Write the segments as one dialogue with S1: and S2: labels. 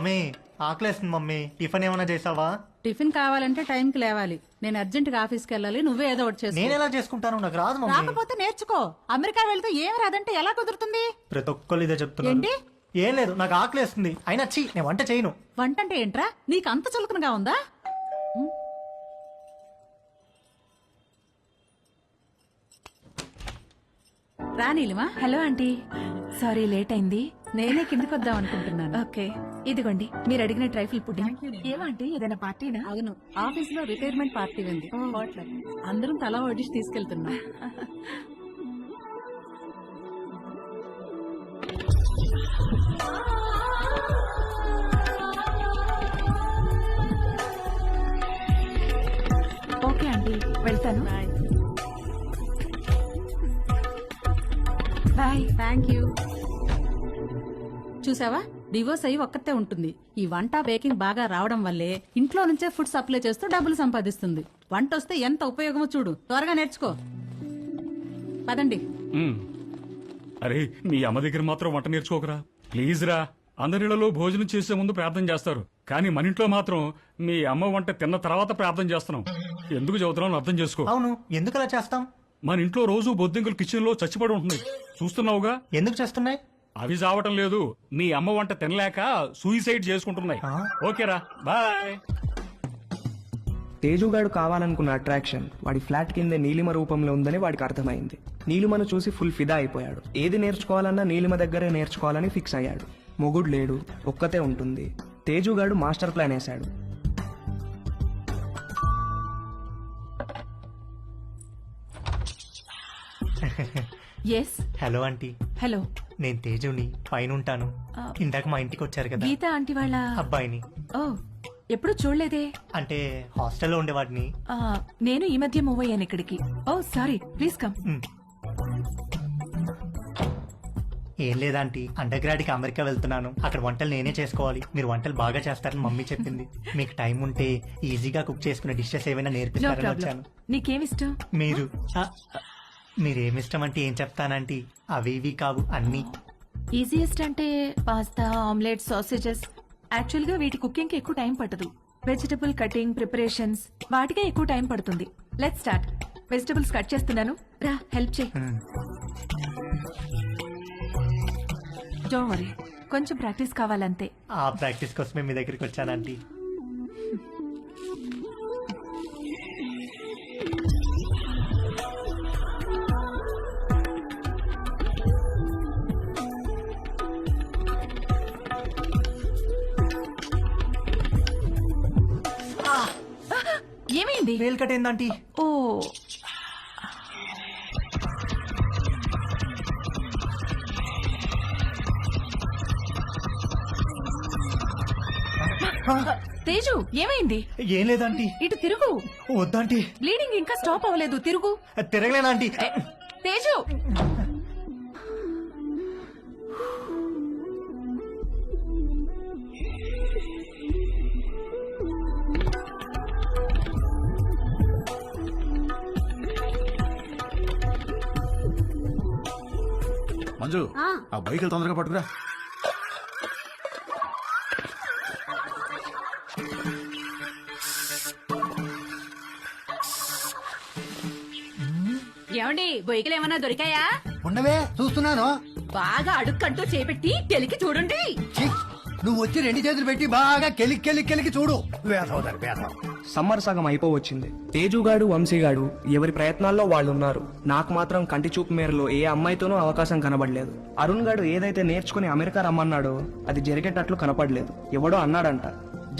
S1: Mummy ఆకలేస్తుంది mummy. Tiffin ఏమైనా చేసావా?
S2: టిఫిన్ కావాలంటే టైంకి లేవాలి. నేను అర్జెంట్గా ఆఫీస్కి వెళ్ళాలి. నువ్వే ఏదో ఒకటి
S1: నేను
S2: చేసుకో.
S1: ఎలా చేసుకుంటాను? నాకు రాదు మమ్మీ.
S2: రాకపోతే నేర్చుకో. అమెరికా వెళ్తే ఏం రాదంటే ఎలా కుదురుతుంది?
S1: ప్రతి ఒక్కళ్ళు ఇదే చెప్తున్నారు.
S2: ఏంటి?
S1: ఏం లేదు. నాకు ఆకలేస్తుంది. అయినా చీ నేను వంట చేయను.
S2: వంట అంటే ఏంట్రా? నీకు అంత చులకనగా ఉందా? ఉం? రా Neelima.
S3: Hello aunty. Sorry late అయింది.
S2: నేనే కిందకి వద్దాం అనుకుంటున్నాను.
S3: ఓకే. ఇదిగోండి మీరు అడిగిన ట్రైఫుల్ పుడ్డింగ్ ఏమంటే ఏదైనా పార్టీనా?
S2: అవును. ఆఫీస్లో రిటైర్మెంట్ పార్టీ ఉంది. అందరం తలా వడ్డిసి తీసుకెళ్తున్నాం.
S3: ఓకే ఆంటీ వెళ్తాను. బాయ్.
S2: థ్యాంక్ యూ చూసావా? డివోర్స్ అయ్యి ఒక్కతే ఉంటుంది. ఈ వంట బేకింగ్ బాగా రావడం వల్లే ఇంట్లో నుంచే ఫుడ్ సప్లై చేస్తూ డబ్బులు సంపాదిస్తుంది. వంట వస్తే ఎంత ఉపయోగమో చూడు. త్వరగా నేర్చుకో. పదండి.
S4: అరే మీ అమ్మ దగ్గర మాత్రం వంట నేర్చుకోకరా? ప్లీజ్ రా. అందరిలో భోజనం చేసే ముందు ప్రార్థన చేస్తారు. కానీ మన ఇంట్లో మాత్రం మీ అమ్మ వంట తిన్న తర్వాత ప్రార్థన చేస్తున్నాం. ఎందుకు చదువుతున్నాం అర్థం చేసుకో.
S1: అవును ఎందుకు అలా చేస్తాం?
S4: మన ఇంట్లో రోజు బొద్దింకలు కిచెన్లో చచ్చిపడి ఉంటుంది చూస్తున్నావుగా?
S1: ఎందుకు చేస్తున్నాయి?
S4: అవి చావటం లేదు. మీ అమ్మ వంట తినలేక సూయిసైడ్ చేసుకుంటున్నాయి? ఓకేరా బాయ్.
S5: తేజుగాడు కావాలనుకున్న అట్రాక్షన్ వాడి ఫ్లాట్ కింద నీలిమ రూపంలో ఉందని వాడికి అర్థమైంది. నీలిమను చూసి ఫుల్ ఫిదా అయిపోయాడు. ఏది నేర్చుకోవాలన్నా నీలిమ దగ్గరే నేర్చుకోవాలని ఫిక్స్ అయ్యాడు. మొగుడు లేడు ఒక్కతే ఉంటుంది. తేజుగాడు మాస్టర్ ప్లాన్ వేశాడు.
S3: ఎస్
S1: హలో ఆంటీ
S3: హలో
S1: నేను తేజుని పైన ఉంటాను ఇందాక మా ఇంటికి వచ్చారు కదా.
S3: గీత ఆంటీ వాళ్ళ
S1: అబ్బాయిని.
S3: ఓ ఎప్పుడు చూడలేదే?
S1: అంటే హాస్టల్లో ఉండేవాడిని.
S3: ఆ, నేను ఈ మధ్య మూవ్ అయ్యాను ఇక్కడికి. ఓ సారీ ప్లీజ్ కమ్.
S1: ఉమ్. ఏం లేదంటీ అండర్ గ్రాడ్కి అమెరికా వెళ్తున్నాను. అక్కడ వంటలు నేనే చేసుకోవాలి. మీరు వంటలు బాగా చేస్తారని మమ్మీ చెప్పింది. మీకు టైం ఉంటే ఈజీగా కుక్ చేసుకునే డిషెస్ ఏమైనా
S3: నో
S1: నేర్పిస్తారని
S3: ప్రాబ్లం.
S1: వచ్చాను.
S3: నీకేమిష్టం?
S1: మీరు? ఆ, మీరేమిష్టం అంటే ఏం చెప్తానంటీ? అవి ఇవి కావు అన్నీ.
S3: ఈజియెస్ట్ అంటే పాస్తా ఆమ్లెట్ సాసేజెస్ యాక్చువల్గా వీటి కుకింగ్కి ఎక్కువ టైం పట్టదు. వెజిటబుల్ కటింగ్ ప్రిపరేషన్స్ వాటికే ఎక్కువ టైం పడుతుంది. లెట్ స్టార్ట్ వెజిటబుల్స్ కట్ చేస్తున్నాను. రా హెల్ప్ చేయి. డోంట్ వరీ కొంచెం ప్రాక్టీస్ కావాలంతే.
S1: ఆ ప్రాక్టీస్ కోసమే మీ దగ్గరికి వచ్చానంటీ.
S3: ఏమైంది?
S1: వేలు కట్టేందంటీ
S3: ఓ. తేజు ఏమైంది?
S1: ఏం లేదంటీ
S3: ఇటు తిరుగు.
S1: వద్దంటీ
S3: బ్లీడింగ్ ఇంకా స్టాప్ అవ్వలేదు. తిరుగు.
S1: తిరగలేనంటీ
S3: తేజు.
S6: మంజు ఆ. బైక్ తొందరగా పట్టుకురా.
S2: ఏమండి బొయ్యకలు ఏమన్నా దొరికాయా?
S7: ఉండవే చూస్తున్నాను.
S2: బాగా అడుక్కంటూ చేపెట్టి తెలికి చూడండి.
S7: నువ్వు వచ్చి రెండు చేతులు పెట్టి బాగా కెలికి కెలికి కెలికి చూడు. వేసవుతారు వేసవు.
S5: సమ్మర్ సగం అయిపోవచ్చింది. తేజుగాడు వంశీగాడు ఎవరి ప్రయత్నాల్లో వాళ్ళు ఉన్నారు నాకు మాత్రం కంటి చూపు మేరలో ఏ అమ్మాయితోనూ అవకాశం కనబడలేదు. అరుణ్ గాడు ఏదైతే నేర్చుకుని అమెరికా రమ్మన్నాడో అది జరిగేటట్లు కనపడలేదు. ఎవడో అన్నాడంట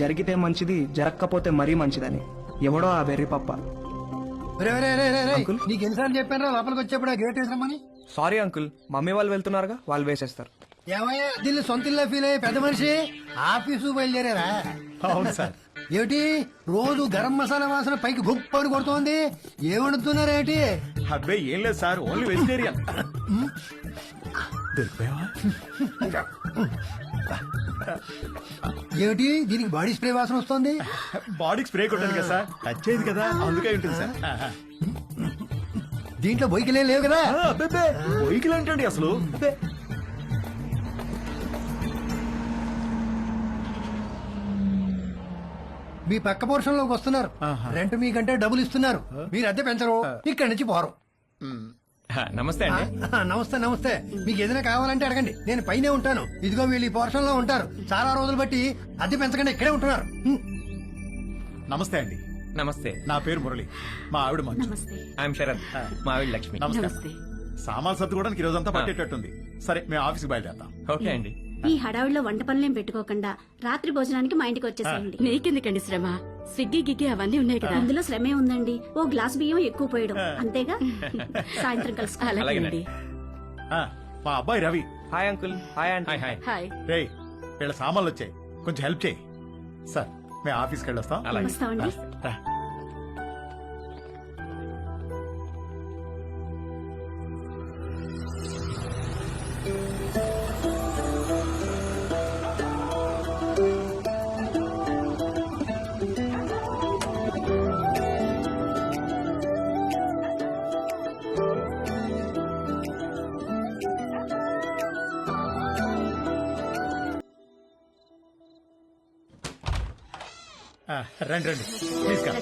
S5: జరిగితే మంచిది జరగకపోతే మరీ మంచిదని. ఎవడో ఆ వెర్రి పప్ప?
S7: నీకు ఎన్నిసార్లు చెప్పాను లోపలికి వచ్చేప్పుడు గేట్ వేసామని
S5: సారీ అంకుల్ మమ్మీ వాళ్ళు వెళ్తున్నారుగా వాళ్ళు వేసేస్తారు.
S7: ఏమయ్యా దీన్ని సొంత ఇల్లు ఫీల్ అయ్యే పెద్ద మనిషి ఆఫీసు బయలుదేరారా?
S1: అవును సార్.
S7: ఏమిటి? రోజు గరం మసాలా వాసన పైకి గొప్పని కొడుతోంది. ఏమడుతున్నారేంటి
S6: అబ్బే ఏం లేదు సార్ ఓన్లీ వెజిటేరియన్.
S7: ఏమిటి? దీనికి బాడీ స్ప్రే వాసన వస్తుంది?
S6: బాడీకి స్ప్రే కొట్టాను కదా సార్. టచ్ అయింది కదా? అందుకే ఉంటుంది సార్.
S7: దీంట్లో బొయ్యికలే లేవు కదా?
S6: అబ్బే ఏంటండి అసలు? అబ్బే.
S7: మీ పక్క పోర్షన్లోకి వస్తున్నారు రెంట్ మీకంటే డబ్బులు ఇస్తున్నారు. మీరు అద్దె పెంచరు. ఇక్కడి నుంచి పోరు.
S8: నమస్తే అండి.
S7: నమస్తే నమస్తే. మీకు ఏదైనా కావాలంటే అడగండి. నేను పైనే ఉంటాను. ఇదిగో వీళ్ళు ఈ పోర్షన్లో ఉంటారు. చాలా రోజులు బట్టి అద్దె పెంచకుండా ఇక్కడే ఉంటున్నారు. హ్మ్.
S6: నమస్తే అండి.
S8: నమస్తే.
S6: నా పేరు మురళి. మా ఆవిడ మంచు.
S8: ఐఎమ్ శరత్. మా ఆవిడ లక్ష్మి.
S6: నమస్తే. సామాన్ సర్దుకోవడానికి ఈ రోజంతా పట్టేటట్టుంది. సరే మేము ఆఫీస్కి బయలుదేరతాం.
S8: ఓకే అండి.
S9: ఈ హడావిడిలో వంట పనులేం పెట్టుకోకుండా రాత్రి భోజనానికి మా ఇంటికి వచ్చేసేయండి.
S10: నీకెందుకండి శ్రమ? స్విగ్గీ గిగ్గి అవన్నీ ఉన్నాయి కదా.
S9: అందులో శ్రమే ఉందండి. ఓ గ్లాస్ బియ్యం ఎక్కువ పోయడం. అంతేగా? సాయంత్రం కలుసుకో
S10: అలాగేనండి.
S6: ఆ, మా అబ్బాయి Ravi.
S5: Hi uncle. Hi aunty.
S8: Hi hi.
S10: Hi.
S6: రేయ్ వీళ్ళ సామాన్లు వచ్చాయి. కొంచెం హెల్ప్ చేయి. సార్ మేము ఆఫీస్కి వెళ్ళొస్తాం.
S9: వస్తామండి.
S6: రా. రండి రండి. ప్లీజ్ కమ్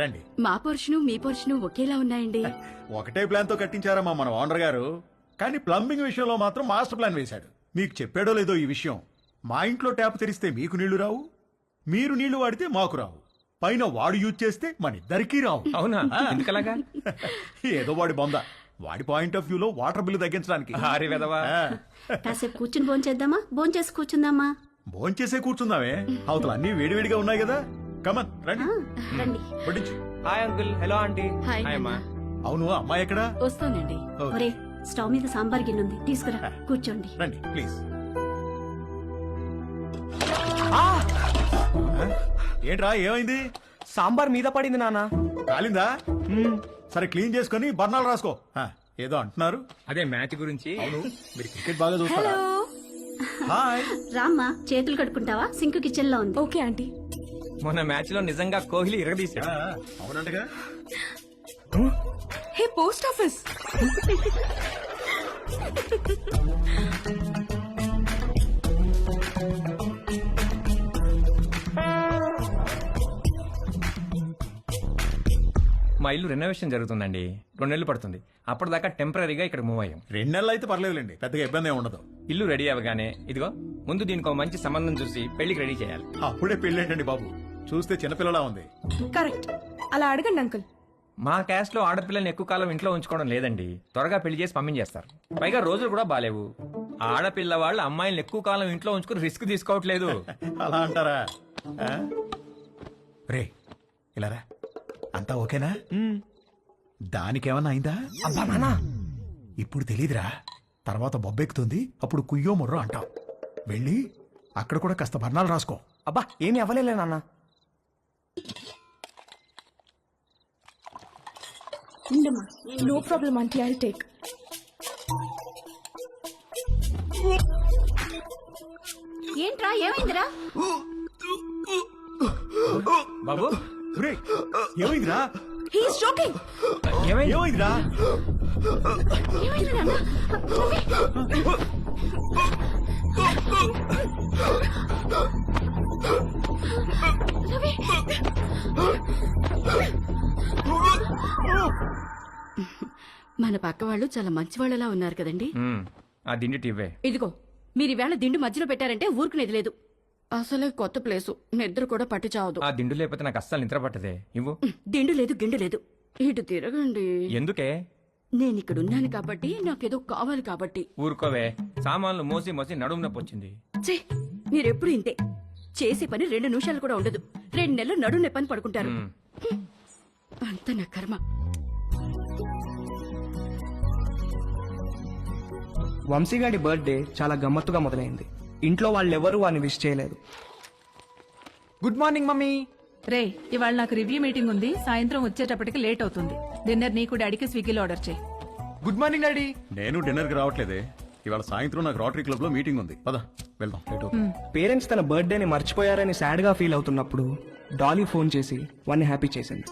S6: రండి.
S10: మా పోర్షను మీ పోర్షను ఒకేలా ఉన్నాయండి.
S6: ఒకటే ప్లాన్తో కట్టించారమ్మా మన ఓనర్ గారు. కానీ ప్లంబింగ్ విషయంలో మాత్రం మాస్టర్ ప్లాన్ వేశాడు. మీకు చెప్పాడో లేదో ఈ విషయం. మా ఇంట్లో ట్యాప్ తెరిస్తే మీకు నీళ్ళు రావు మీరు నీళ్ళు వాడితే మాకు రావు. పైన వాడు యూజ్ చేస్తే మన ఇద్దరికీ రావు.
S8: అవునా? ఎందుకలాగా?
S6: ఏదో వాడి బొంద. వాడి పాయింట్ ఆఫ్ వ్యూలో వాటర్ బిల్లు తగ్గించడానికి.
S9: కాసేపు కూర్చుని భోంచేద్దామా? భోంచేసి కూర్చుందామా?
S6: భోంచేసే కూర్చుందామే అవతల అన్ని వేడివేడిగా ఉన్నాయి కదా. కమన్ రండి.
S9: రండి.
S5: Hi uncle hello aunty
S10: hi
S8: అమ్మా.
S6: అవును అమ్మాయి ఎక్కడా?
S10: వస్తానండి
S6: ఓకే.
S9: ఒరే స్టవ్ మీద సాంబార్ గిన్నె ఉంది. తీసుకురా. కూర్చోండి.
S6: రండి ప్లీజ్ ఏంట్రా ఏమైంది?
S5: సాంబార్ మీద పడింది నాన్న.
S6: కాలిందా సరే క్లీన్ చేసుకొని బర్ణాలు రాసుకో. ఆ, ఏదో అంటున్నారు.
S8: అదే మ్యాచ్ గురించి.
S6: అవును. మీరు క్రికెట్ బాగా చూస్తారా? హాయ్.
S9: రామ్మా చేతులు కడుక్కుంటావా? సింక్ కిచెన్లో ఉంది.
S10: Okay aunty.
S8: మొన్న మ్యాచ్లో నిజంగా కోహ్లీ ఇరగదీశాడు.
S6: అవునంటగా?
S3: Hey post office.
S8: మా ఇల్లు రెనోవేషన్ జరుగుతుందండి. రెండు నెలలు పడుతుంది. అప్పటిదాకా టెంపరీగా ఇక్కడ మూవ్ అయ్యాం.
S6: రెండు నెలలు అయితే పర్లేదులేండి. పెద్దగా ఇబ్బంది ఏమి ఉండదు.
S8: ఇల్లు రెడీ అవ్వగానే ఇదిగో ముందు దీనికి ఒక మంచి సంబంధం చూసి పెళ్ళికి రెడీ చేయాలి.
S6: అప్పుడే పెళ్ళేంటండి బాబు? చూస్తే చిన్నపిల్లలా ఉంది.
S3: కరెక్ట్ అలా అడగండి అంకుల్
S8: మా క్యాస్ట్లో ఆడపిల్లల్ని ఎక్కువ కాలం ఇంట్లో ఉంచుకోవడం లేదండి. త్వరగా పెళ్ళి చేసి పంపించేస్తారు. పైగా రోజులు కూడా బాలేవు ఆడపిల్ల వాళ్ళు అమ్మాయిల్ని ఎక్కువ కాలం ఇంట్లో ఉంచుకుని రిస్క్ తీసుకోవట్లేదు.
S6: అలా అంటారా? ఆ? రే ఇలా రా. అంతా ఓకేనా? దానికేమన్నా అయిందా?
S5: అబ్బా నాన్న
S6: ఇప్పుడు తెలీదురా. తర్వాత బొబ్బెక్కుతుంది. అప్పుడు కుయ్యో ముర్రో అంటాం. వెళ్ళి అక్కడ కూడా కాస్త బర్ణాలు రాసుకో.
S5: అబ్బా ఏమి అవ్వలేలే నాన్న.
S9: ఉండమ్మా
S3: no problem aunty I take.
S9: ఏంట్రా ఏమైందిరా?
S8: బాబు
S6: ఏమైందిరా?
S3: హీస్
S8: ఏమైంది?
S6: ఏమైందిరా?
S10: మన పక్క వాళ్ళు చాలా మంచి వాళ్ళలా ఉన్నారు కదండి.
S8: ఆ దిండి
S10: ఇదిగో మీరు ఈవేళ దిండు మధ్యలో పెట్టారంటే ఊరుకునేది లేదు. అసలే కొత్త ప్లేసు. నిద్ర కూడా పట్టి చావదు
S8: ఆ దిండు లేకపోతే నాకు అస్సలు నిద్ర పట్టదే. ఇవ్వు.
S10: దిండు లేదు గిండు లేదు. ఇటు తిరగండి.
S8: ఎందుకే?
S10: నేను ఇక్కడ ఉన్నాను కాబట్టి నాకేదో కావాలి కాబట్టి.
S8: ఊరుకోవే. సామాన్లు మోసి మోసి నడుము నొప్పి వచ్చింది.
S10: ఛీ మీరెప్పుడు ఇంతే. చేసే పని రెండు నిమిషాలు కూడా ఉండదు. రెండు నెలలు నడు నెప్పని పడుకుంటారు. అంత నా కర్మ.
S5: వంశీగాడి బర్త్డే చాలా గమ్మత్తుగా మొదలైంది. ఇంట్లో వాళ్ళెవరూ వాడిని విష్ చేయలేదు. Good morning mummy.
S2: రే ఇవాళ నాకు రివ్యూ మీటింగ్ ఉంది. సాయంత్రం వచ్చేటప్పటికి లేట్ అవుతుంది. డిన్నర్ నీకు డాడీకి స్విగ్గీలో ఆర్డర్ చేయి.
S5: Good morning daddy.
S6: నేను డిన్నర్కి రావట్లేదే. ఇవాళ సాయంత్రం నాకు రోటరీ క్లబ్లో మీటింగ్ ఉంది. పద వెళ్దాం. లేట్ అవుతుంది.
S5: పేరెంట్స్ తన బర్త్డేని మర్చిపోయారని సాడ్గా ఫీల్ అవుతున్నప్పుడు డాలీ ఫోన్ చేసి వాడిని హ్యాపీ చేసింది.